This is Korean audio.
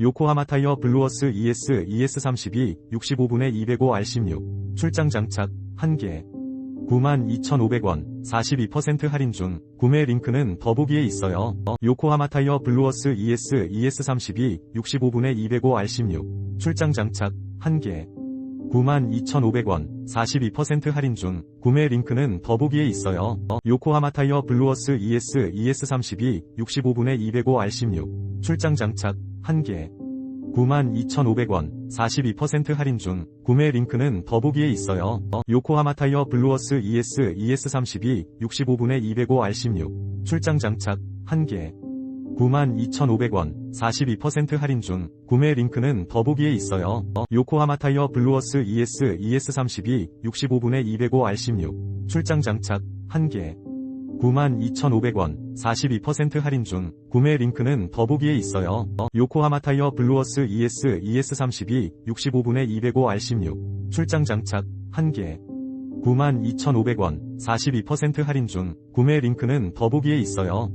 요코하마 타이어 블루어스 ES ES32 65분의 205R16 출장 장착 1개 92,500원 42% 할인 중 구매 링크는 더보기에 있어요. 요코하마 타이어 블루어스 ES ES32 65분의 205R16 출장 장착 1개 92,500원 42% 할인 중 구매 링크는 더보기에 있어요. 요코하마 타이어 블루어스 ES ES32 65분의 205R16 출장 장착 1개. 92,500원 42% 할인 중 구매 링크는 더보기에 있어요. 요코하마 타이어 블루어스 ES ES32 65분의 205R16 출장 장착 1개. 92,500원 42% 할인 중 구매 링크는 더보기에 있어요. 요코하마 타이어 블루어스 ES ES32 65분의 205R16 출장 장착 1개 92,500원 42% 할인 중 구매 링크는 더보기에 있어요. 요코하마 타이어 블루어스 ES ES32 65분의 205R16 출장 장착 1개 92,500원 42% 할인 중 구매 링크는 더보기에 있어요.